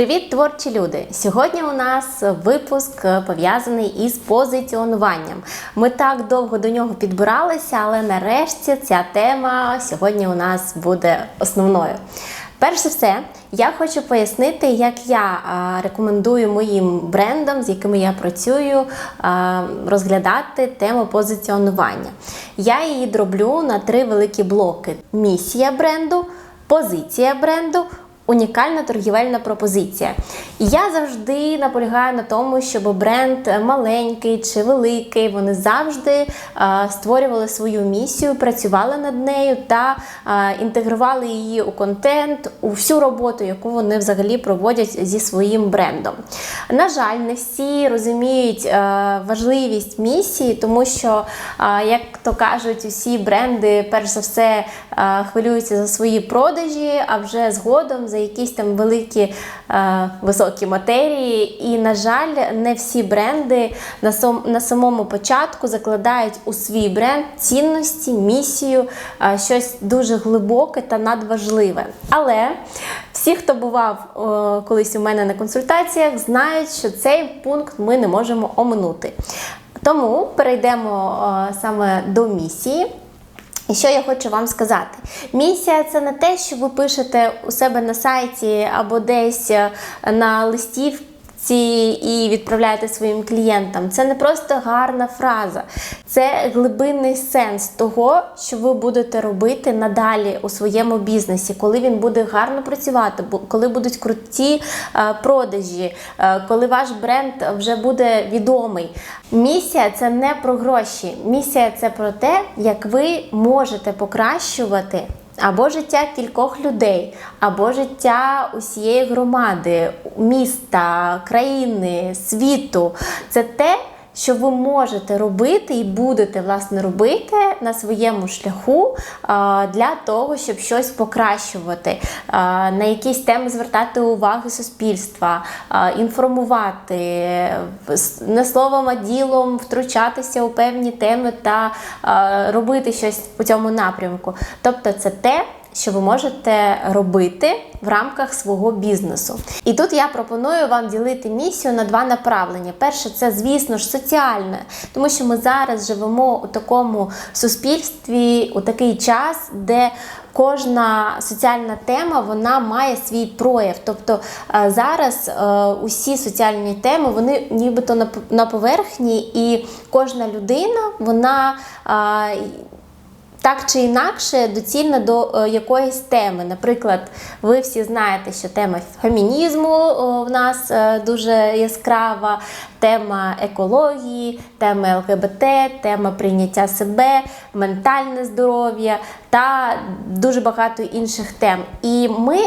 Привіт, творчі люди! Сьогодні у нас випуск е, пов'язаний із позиціонуванням. Ми так довго до нього підбиралися, але нарешті ця тема сьогодні у нас буде основною. Перш за все, я хочу пояснити, як я рекомендую моїм брендам, з якими я працюю, розглядати тему позиціонування. Я її дроблю на три великі блоки: місія бренду, позиція бренду. Унікальна торгівельна пропозиція. І я завжди наполягаю на тому, щоб бренд маленький чи великий, вони завжди е, створювали свою місію, працювали над нею та е, інтегрували її у контент, у всю роботу, яку вони взагалі проводять зі своїм брендом. На жаль, не всі розуміють е, важливість місії, тому що, як то кажуть, усі бренди, перш за все, хвилюються за свої продажі, а вже згодом за якісь там великі е, високі матерії. І, на жаль, не всі бренди на, сом, на самому початку закладають у свій бренд цінності, місію, е, щось дуже глибоке та надважливе. Але всі, хто бував е, колись у мене на консультаціях, знають, що цей пункт ми не можемо оминути. Тому перейдемо е, саме до місії. І що я хочу вам сказати? Місія це не те, що ви пишете у себе на сайті або десь е, на листівці і відправляєте своїм клієнтам. Це не просто гарна фраза, це глибинний сенс того, що ви будете робити надалі у своєму бізнесі, коли він буде гарно працювати, коли будуть круті е, продажі, е, коли ваш бренд вже буде відомий. Місія це не про гроші. Місія це про те, як ви можете покращувати. Або життя кількох людей, або життя усієї громади, міста, країни, світу. Це те, що ви можете робити і будете власне робити на своєму шляху для того, щоб щось покращувати, на якісь теми звертати увагу суспільства, інформувати, не словом, а ділом втручатися у певні теми та робити щось по цьому напрямку. Тобто, це те що ви можете робити в рамках свого бізнесу. І тут я пропоную вам ділити місію на два направлення. Перше, це, звісно ж, соціальне, тому що ми зараз живемо у такому суспільстві, у такий час, де Кожна соціальна тема вона має свій прояв. Тобто е, зараз е, усі соціальні теми вони нібито на поверхні, і кожна людина вона так чи інакше доцільна до е, якоїсь теми. Наприклад, ви всі знаєте, що тема фемінізму в нас е, дуже яскрава, тема екології, тема ЛГБТ, тема прийняття себе, ментальне здоров'я та дуже багато інших тем. І ми,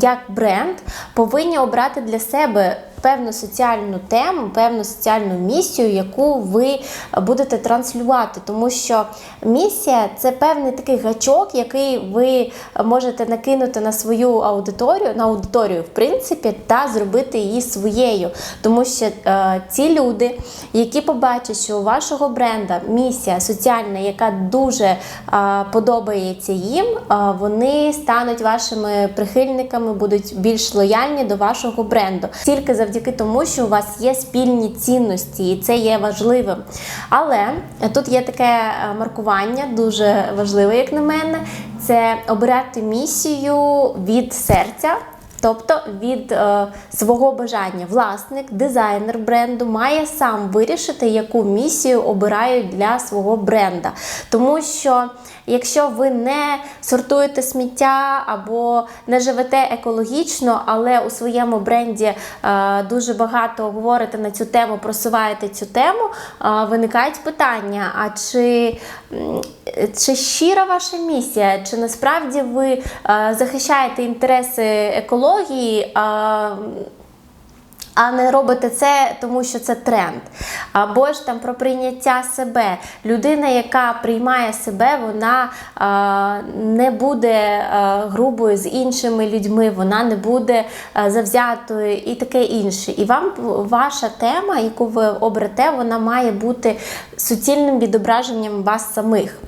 як бренд, повинні обрати для себе певну соціальну тему, певну соціальну місію, яку ви будете транслювати. Тому що місія це певний такий гачок, який ви можете накинути на свою аудиторію, на аудиторію, в принципі, та зробити її своєю. Тому що е, ці люди, які побачать, що у вашого бренда місія соціальна, яка дуже подобається їм, вони стануть вашими прихильниками, будуть більш лояльні до вашого бренду. Тільки завдяки завдяки тому, що у вас є спільні цінності, і це є важливим. Але тут є таке е, маркування, дуже важливе, як на мене, це обирати місію від серця. Тобто від е, свого бажання власник, дизайнер бренду має сам вирішити, яку місію обирають для свого бренда. Тому що якщо ви не сортуєте сміття або не живете екологічно, але у своєму бренді е, дуже багато говорите на цю тему, просуваєте цю тему, е, виникають питання: а чи чи щира ваша місія? Чи насправді ви е, захищаєте інтереси екології? А не робите це, тому що це тренд. Або ж там про прийняття себе. Людина, яка приймає себе, вона а, не буде а, грубою з іншими людьми, вона не буде а, завзятою і таке інше. І вам ваша тема, яку ви обрете, вона має бути суцільним відображенням вас самих.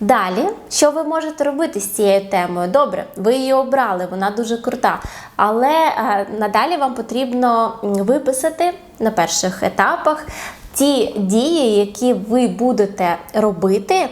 Далі, що ви можете робити з цією темою? Добре, ви її обрали, вона дуже крута. Але е, надалі вам потрібно виписати на перших етапах ті дії, які ви будете робити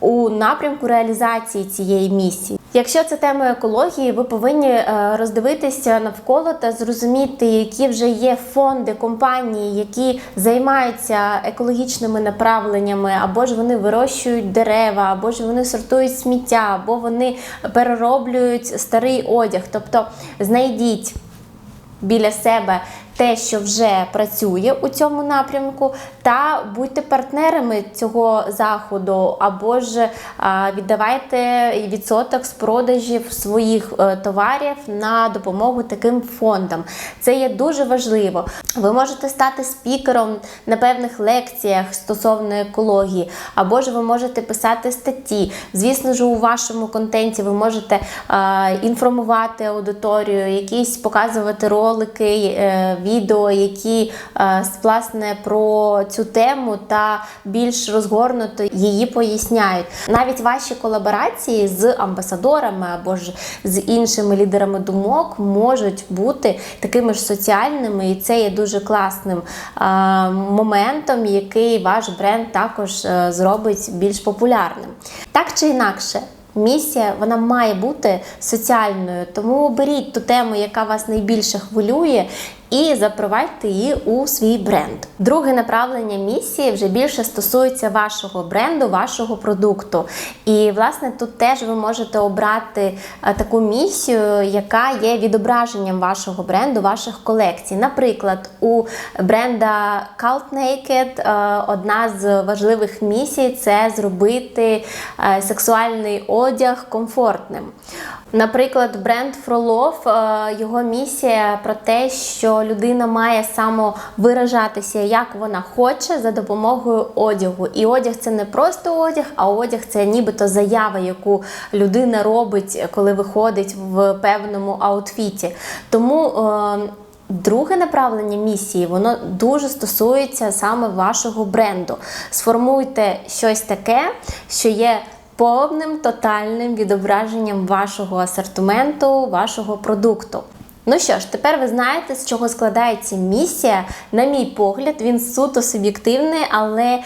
у напрямку реалізації цієї місії. Якщо це тема екології, ви повинні е, роздивитися навколо та зрозуміти, які вже є фонди, компанії, які займаються екологічними направленнями, або ж вони вирощують дерева, або ж вони сортують сміття, або вони перероблюють старий одяг. Тобто знайдіть біля себе те, що вже працює у цьому напрямку, та будьте партнерами цього заходу, або ж віддавайте відсоток з продажів своїх е, товарів на допомогу таким фондам. Це є дуже важливо. Ви можете стати спікером на певних лекціях стосовно екології, або ж ви можете писати статті. Звісно ж, у вашому контенті ви можете інформувати аудиторію, якісь показувати ролики, е, відео, які е, власне про цю тему та більш розгорнуто її поясняють. Навіть ваші колаборації з амбасадорами або ж з іншими лідерами думок можуть бути такими ж соціальними, і це є дуже класним е, моментом, який ваш бренд також е, зробить більш популярним. Так чи інакше. Місія вона має бути соціальною, тому беріть ту тему, яка вас найбільше хвилює, і запровадьте її у свій бренд. Друге направлення місії вже більше стосується вашого бренду, вашого продукту. І власне тут теж ви можете обрати е, таку місію, яка є відображенням вашого бренду, ваших колекцій. Наприклад, у бренда Cult Naked е, одна з важливих місій це зробити е, сексуальний одяг комфортним. Наприклад, бренд Frolov, е, його місія про те, що людина має самовиражатися, як вона хоче, за допомогою одягу. І одяг це не просто одяг, а одяг це нібито заява, яку людина робить, коли виходить в певному аутфіті. Тому. е, Друге направлення місії, воно дуже стосується саме вашого бренду. Сформуйте щось таке, що є повним тотальним відображенням вашого асортименту, вашого продукту. Ну що ж, тепер ви знаєте, з чого складається місія. На мій погляд, він суто суб'єктивний, але е,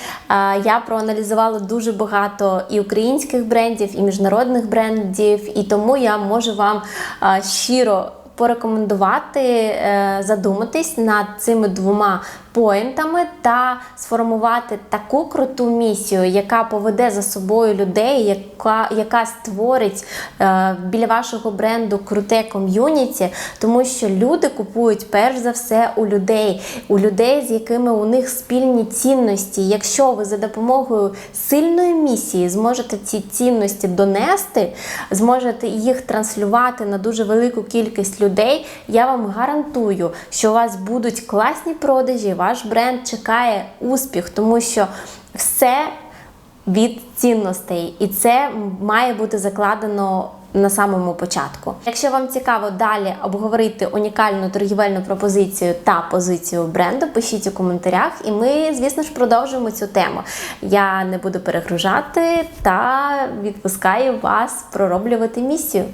я проаналізувала дуже багато і українських брендів, і міжнародних брендів, і тому я можу вам е, щиро порекомендувати е, задуматись над цими двома поінтами та сформувати таку круту місію, яка поведе за собою людей, яка, яка створить е, біля вашого бренду круте ком'юніті, тому що люди купують перш за все у людей, у людей, з якими у них спільні цінності. Якщо ви за допомогою сильної місії зможете ці цінності донести, зможете їх транслювати на дуже велику кількість людей, я вам гарантую, що у вас будуть класні продажі, ваш бренд чекає успіх, тому що все від цінностей, і це має бути закладено. На самому початку. Якщо вам цікаво далі обговорити унікальну торгівельну пропозицію та позицію бренду, пишіть у коментарях, і ми, звісно ж, продовжуємо цю тему. Я не буду перегружати та відпускаю вас пророблювати місію.